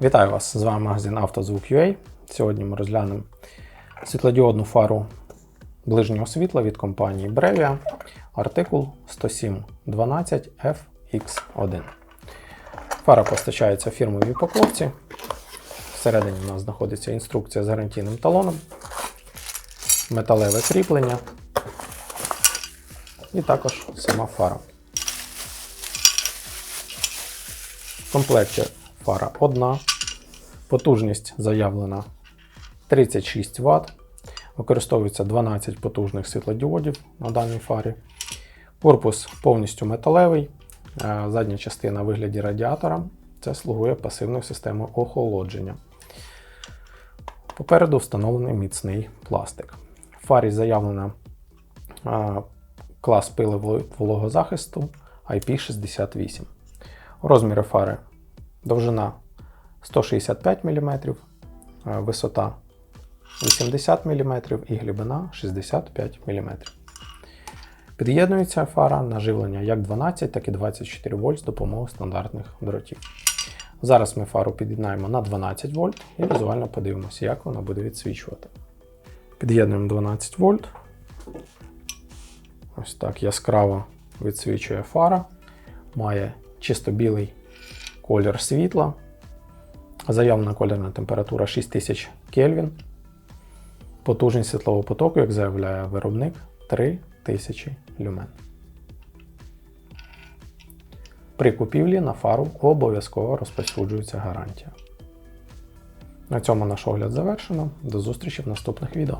Вітаю вас! З вами магазин «Автозвук.UA». Сьогодні ми розглянемо світлодіодну фару ближнього світла від компанії Brevia, артикул 10712FX1. Фара постачається в фірмовій упаковці. Всередині у нас знаходиться інструкція з гарантійним талоном, металеве кріплення і також сама фара. В комплекті фара одна. Потужність заявлена 36 Вт. Використовується 12 потужних світлодіодів на даній фарі. Корпус повністю металевий. е, Задня частина в вигляді радіатора. Це слугує пасивною системою охолодження. Попереду встановлений міцний пластик. В фарі заявлена е, клас пили вологозахисту IP68. Розміри фари довжина 165 мм, висота 80 мм і глибина 65 мм. Під'єднується фара на живлення як 12, так і 24 вольт з допомогою стандартних дротів. Зараз ми фару під'єднаємо на 12 вольт і візуально подивимося, як вона буде відсвічувати. Під'єднуємо 12 вольт. Ось так яскраво відсвічує фара. Має чисто білий колір світла. Заявлена кольорна температура 6000 Кельвін. Потужність світлового потоку, як заявляє виробник, 3000 люмен. При купівлі на фару обов'язково розповсюджується гарантія. На цьому наш огляд завершено. До зустрічі в наступних відео.